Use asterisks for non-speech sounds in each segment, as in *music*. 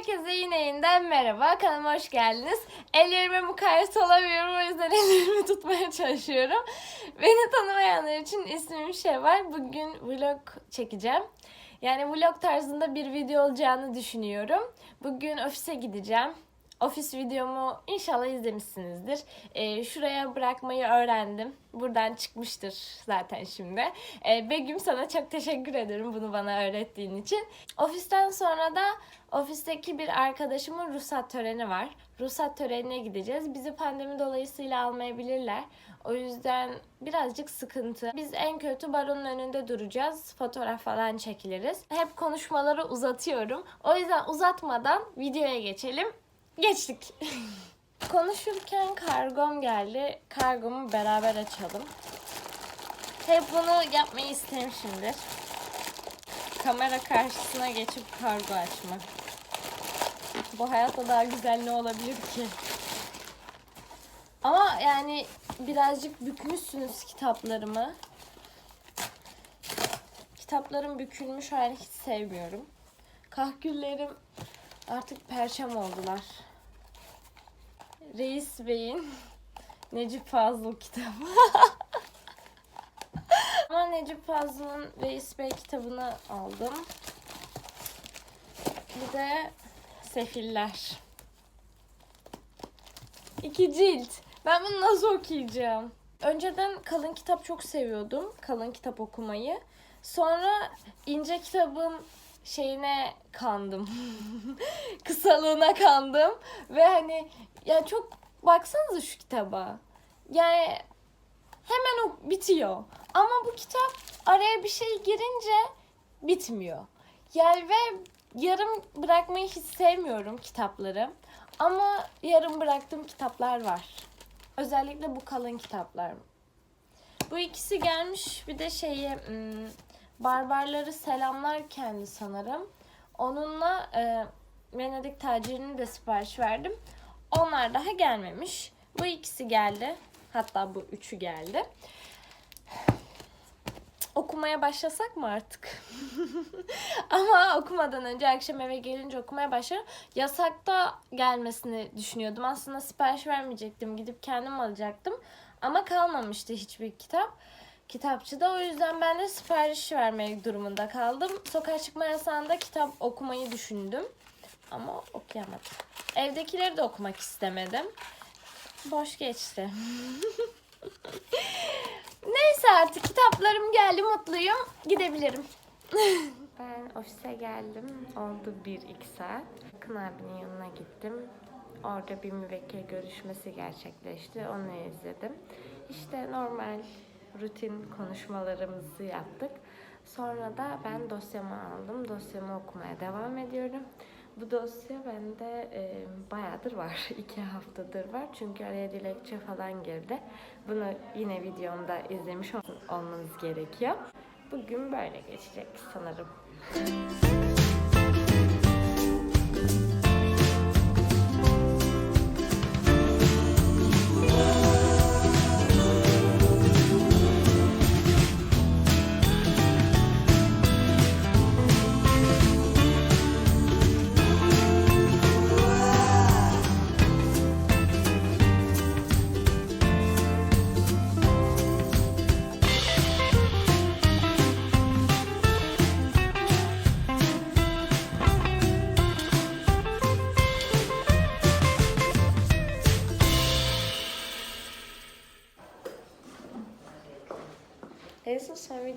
Herkese yine yeniden merhaba. Kanalıma hoş geldiniz. Ellerime mukayyet olamıyorum. O yüzden *laughs* ellerimi tutmaya çalışıyorum. Beni tanımayanlar için ismim Şevval. Bugün vlog çekeceğim. Yani vlog tarzında bir video olacağını düşünüyorum. Bugün ofise gideceğim. Ofis videomu inşallah izlemişsinizdir. Ee, şuraya bırakmayı öğrendim. Buradan çıkmıştır zaten şimdi. Ee, Begüm sana çok teşekkür ederim bunu bana öğrettiğin için. Ofisten sonra da ofisteki bir arkadaşımın ruhsat töreni var. Ruhsat törenine gideceğiz. Bizi pandemi dolayısıyla almayabilirler. O yüzden birazcık sıkıntı. Biz en kötü baronun önünde duracağız. Fotoğraf falan çekiliriz. Hep konuşmaları uzatıyorum. O yüzden uzatmadan videoya geçelim. Geçtik. Konuşurken kargom geldi. Kargomu beraber açalım. Hep bunu yapmayı istemişimdir. Kamera karşısına geçip kargo açmak. Bu hayatta daha güzel ne olabilir ki? Ama yani birazcık bükmüşsünüz kitaplarımı. Kitaplarım bükülmüş hali hiç sevmiyorum. Kahküllerim artık perşem oldular. Reis Bey'in *laughs* Necip Fazıl kitabı. *laughs* Ama Necip Fazıl'ın Reis Bey kitabını aldım. Bir de Sefiller. İki cilt. Ben bunu nasıl okuyacağım? Önceden kalın kitap çok seviyordum. Kalın kitap okumayı. Sonra ince kitabın şeyine kandım. *laughs* Kısalığına kandım. Ve hani ya çok baksanıza şu kitaba. Yani hemen o bitiyor. Ama bu kitap araya bir şey girince bitmiyor. Yani ve yarım bırakmayı hiç sevmiyorum kitapları. Ama yarım bıraktığım kitaplar var. Özellikle bu kalın kitaplar. Bu ikisi gelmiş bir de şeyi hmm, Barbarları selamlar kendi sanırım. Onunla e, Venedik tacirinin de sipariş verdim. Onlar daha gelmemiş. Bu ikisi geldi. Hatta bu üçü geldi. Okumaya başlasak mı artık? *laughs* Ama okumadan önce akşam eve gelince okumaya başlarım. Yasakta gelmesini düşünüyordum. Aslında sipariş vermeyecektim. Gidip kendim alacaktım. Ama kalmamıştı hiçbir kitap kitapçıda. O yüzden ben de sipariş vermek durumunda kaldım. Sokağa çıkma yasağında kitap okumayı düşündüm. Ama okuyamadım. Evdekileri de okumak istemedim. Boş geçti. *laughs* Neyse artık kitaplarım geldi mutluyum. Gidebilirim. *laughs* ben ofise geldim. Oldu bir iki saat. Akın abinin yanına gittim. Orada bir müvekkil görüşmesi gerçekleşti. Onu izledim. İşte normal rutin konuşmalarımızı yaptık. Sonra da ben dosyamı aldım. Dosyamı okumaya devam ediyorum. Bu dosya bende e, bayağıdır var. *laughs* iki haftadır var. Çünkü araya dilekçe falan girdi. Bunu yine videomda izlemiş ol- olmanız gerekiyor. Bugün böyle geçecek sanırım.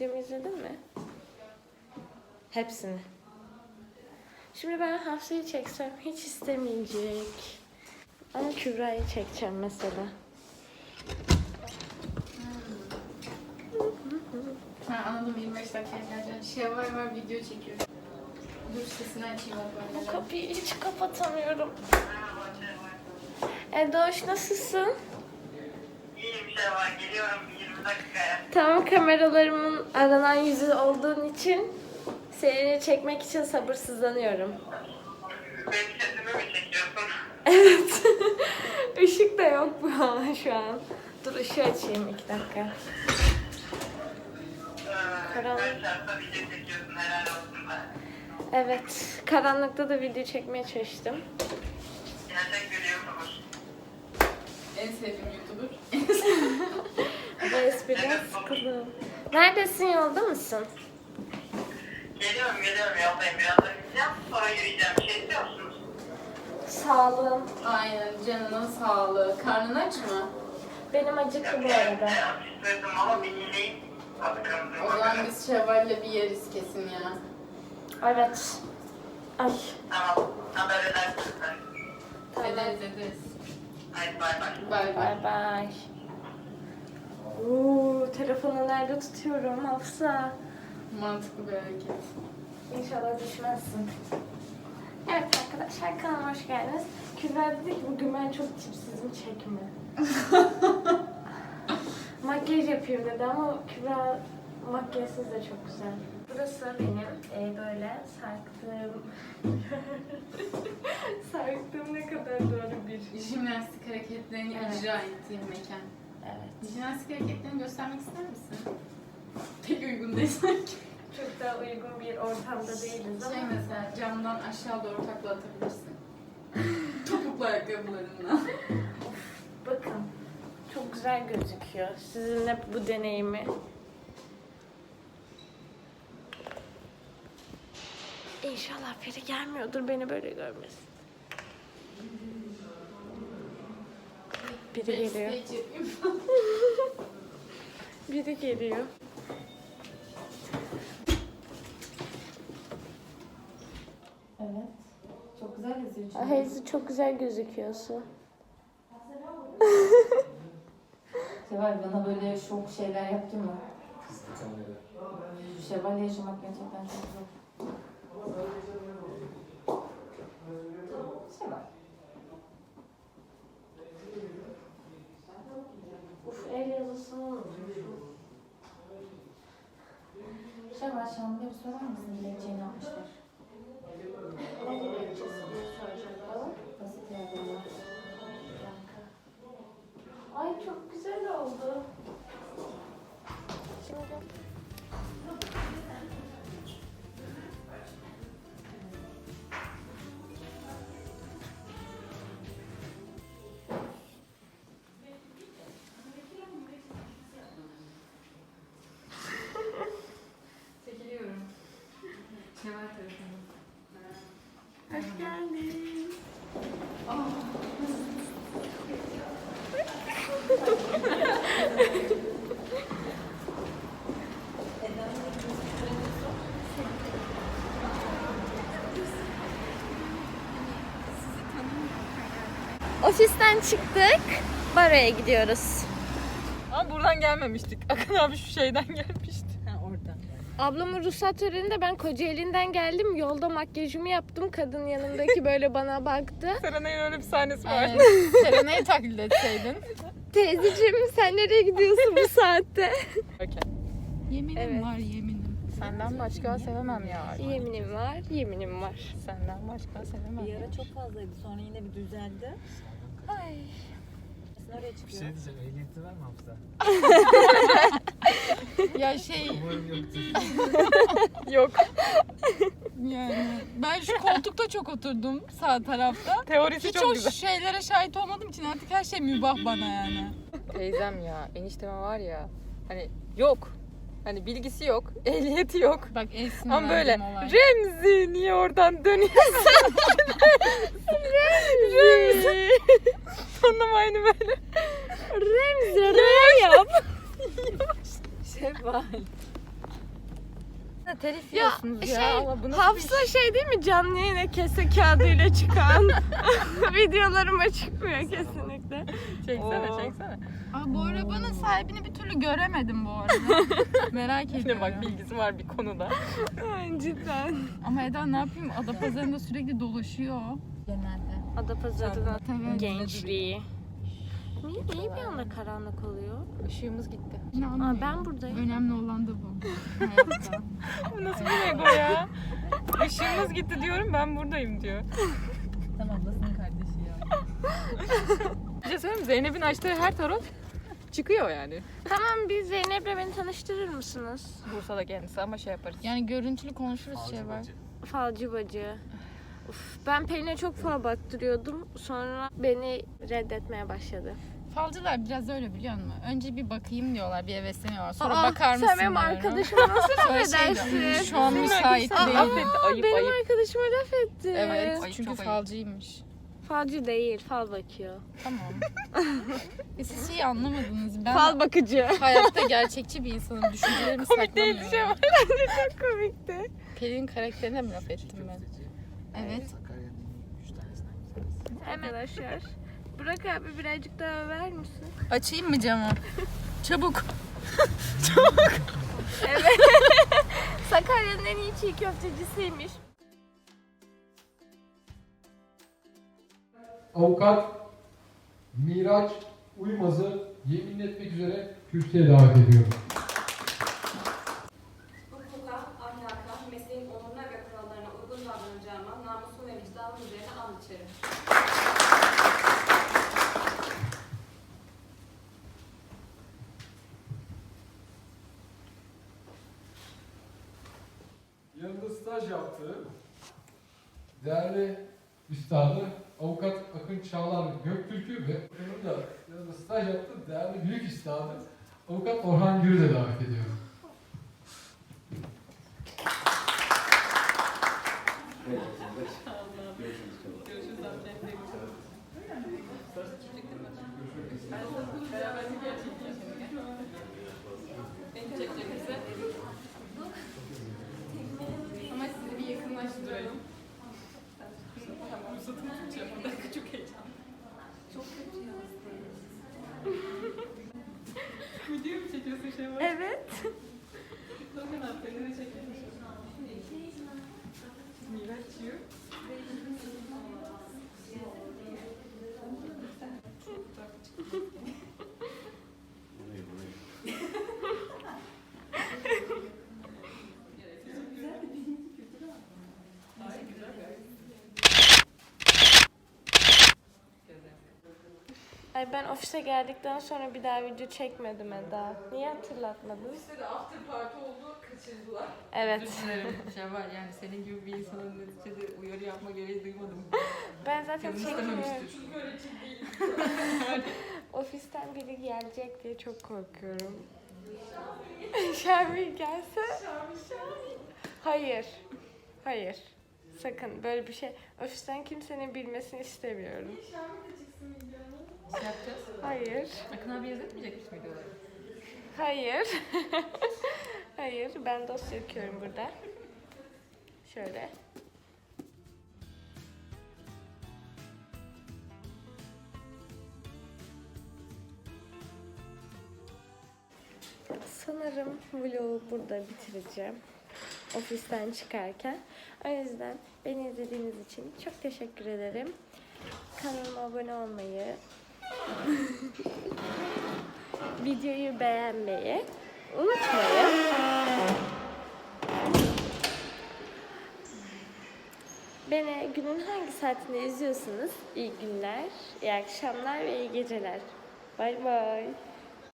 Videomu izledin mi? Hepsini. Şimdi ben Hafsa'yı çeksem hiç istemeyecek. Ama Kübra'yı çekeceğim mesela. Ha anladım 25 dakikaya geleceğim. Şey var var video çekiyor. Dur sesini açayım o Bu kapıyı hiç kapatamıyorum. Edoş nasılsın? İyi bir şey var. Geliyorum 20 dakikaya. Tam kameralarımın aranan yüzü olduğun için seni çekmek için sabırsızlanıyorum. Benim sesimi mi çekiyorsun? Evet. *laughs* Işık da yok bu an şu an. Dur ışığı açayım iki dakika. Ee, Karanlık. Be. Evet, karanlıkta da video çekmeye çalıştım. Yine tek gülüyorsunuz. En sevdiğim YouTuber. Espriden sıkıldım. Neredesin, yolda mısın? Geliyorum geliyorum yoldayım. Birazdan gideceğim. Sonra yürüyeceğim. Bir şey istiyor musunuz? Sağlığım. Aynen canının sağlığı. Karnın aç mı? Benim acıktı bu arada. İstedim ama bir yiyeyim. O zaman biz şevvalle bir yeriz kesin ya. Evet. Ay. Tamam. Haber edersiniz. Ederiz ederiz. Hadi bay bay. Bay bay. Bay bay. Oo, telefonu nerede tutuyorum Hafsa? Mantıklı bir hareket. İnşallah düşmezsin. Evet arkadaşlar kanalıma hoş geldiniz. Kübra dedi ki bugün ben çok tipsizim çekme. *laughs* Makyaj yapayım dedi ama Kübra makyajsız da çok güzel. Burası benim e, böyle sarktığım... *laughs* sarktığım ne kadar doğru bir... Jimnastik hareketlerini Evet. icra ettiğim mekan. Evet. Jimnastik hareketlerini göstermek ister misin? Pek uygun değil sanki. Çok da uygun bir ortamda değiliz ama... Şey mesela camdan aşağı doğru takla atabilirsin. *laughs* Topuklu ayakkabılarınla. Bakın çok güzel gözüküyor. Sizinle bu deneyimi İnşallah biri gelmiyordur beni böyle görmesin. Biri geliyor. Biri geliyor. Evet. Çok güzel yazıyor Hayzi çok güzel gözüküyorsun. *laughs* Şevval bana böyle şok şeyler yaptın mı? Şevval yaşamak gerçekten çok zor. Şevval. Uf el yazısını unutmuşum. Bir sorar mısın dilekçeyi ne yapmışlar? Tarafından. hoş geldin. Ofisten çıktık. Baro'ya gidiyoruz. Ama buradan gelmemiştik. Akın abi şu şeyden *laughs* gelmişti. Ablamın ruhsat töreninde ben Kocaeli'nden geldim. Yolda makyajımı yaptım. Kadın yanımdaki *laughs* böyle bana baktı. Serenay'ın öyle bir sahnesi var. Aynen. *laughs* Serenay'ı taklit etseydin. Teyzeciğim sen nereye gidiyorsun bu saatte? Okey. Yeminim Evet. var yeminim. Senden başka sevemem ya. Yeminim var, yeminim var. Senden başka sevemem. Bir ara çok fazlaydı. Sonra yine bir düzeldi. Ay. Sen oraya Bir çıkıyor. şey diyeceğim, ehliyeti var mı hafta? *laughs* Ya şey. *laughs* Yok. yani ben şu koltukta çok oturdum sağ tarafta. Teorisi Hiç çok o güzel. şeylere şahit olmadığım için artık her şey mübah bana yani. Teyzem ya. Enişteme var ya. Hani yok. Hani bilgisi yok. *laughs* Ehliyeti yok. Bak Esin Ama böyle olay. Remzi niye oradan dönüyorsun? Remzi. Sonunda *laughs* aynı böyle. Remzi R yap. Şevval. Telif Ya yiyorsunuz ya. şey, Allah bu nasıl Hafsa şey değil mi canlı yayına kese kağıdıyla çıkan *laughs* videolarıma çıkmıyor kesinlikle. bir çeksene Oo. çeksene. Aa, bu arabanın sahibini bir türlü göremedim bu arada. *laughs* Merak Yine ediyorum. bak bilgisi var bir konuda. Ay, Cidden. Ama Eda ne yapayım? Adapazarı'nda sürekli dolaşıyor. Genelde. Adapazarı'nın Evet. gençliği. Niye, niye bir anda karanlık oluyor? Işığımız gitti. Aa, ben buradayım. Önemli olan da bu. Hayatta. *laughs* Bu nasıl bir ego ya? Işığımız gitti diyorum ben buradayım diyor. Tam ablasının kardeşi ya. Bir şey söyleyeyim mi? Zeynep'in açtığı her tarot çıkıyor yani. Tamam bir Zeynep'le beni tanıştırır mısınız? Bursa'da kendisi ama şey yaparız. yani görüntülü konuşuruz şey var. Falcı bacı. Uf, ben Pelin'e çok fal baktırıyordum. Sonra beni reddetmeye başladı. Falcılar biraz öyle biliyor musun? Önce bir bakayım diyorlar, bir hevesleniyorlar. Sonra Aa, bakar mısın Sen benim diyorlar. arkadaşıma nasıl laf Sonra şey edersin? diyor, şu an müsait Aa, değil. ayıp benim ayıp. arkadaşıma laf etti. Evet, Ayıp, çünkü çok ayıp. falcıymış. Falcı değil, fal bakıyor. Tamam. *laughs* e siz şeyi anlamadınız. Ben Fal bakıcı. hayatta gerçekçi bir insanım. Düşüncelerimi saklamıyorum. değil şey var. Bence *laughs* çok komikti. Pelin karakterine mi laf ettim ben? Evet. Arkadaşlar. Burak abi birazcık daha över misin? Açayım mı camı? *laughs* Çabuk. *laughs* *laughs* Sakarya'nın en iyi çiğ köftecisiymiş. Avukat Miraç Uymaz'ı yemin etmek üzere kürsüye davet ediyorum. Staj yaptığı değerli üstadı avukat Akın Çağlar Göktürk'ü ve onun da yanında staj yaptığı değerli büyük üstadı avukat Orhan Gür'ü de davet ediyorum. Ama sizi bir yakınlaştıralım. Evet. Ay ben ofise geldikten sonra bir daha video çekmedim Eda. Niye hatırlatmadın? Ofiste de after party oldu, kaçırdılar. Evet. Düşünüyorum. Şey var yani senin gibi bir insanın neticede uyarı yapma gereği duymadım. *laughs* Ben zaten Canım çekmiyorum. istememiştir. Çünkü öyle değil. *laughs* Ofisten biri gelecek diye çok korkuyorum. Şamil gelse. Hayır. Hayır. Sakın böyle bir şey. Ofisten kimsenin bilmesini istemiyorum. Şey yapacağız. Hayır. Akın abi izletmeyecek misin videoları? Hayır. *laughs* Hayır. Ben dosya okuyorum burada. Şöyle. Sanırım vlogu burada bitireceğim. Ofisten çıkarken. O yüzden beni izlediğiniz için çok teşekkür ederim. Kanalıma abone olmayı, *laughs* videoyu beğenmeyi unutmayın. Beni günün hangi saatinde izliyorsanız iyi günler, iyi akşamlar ve iyi geceler. Bay bay.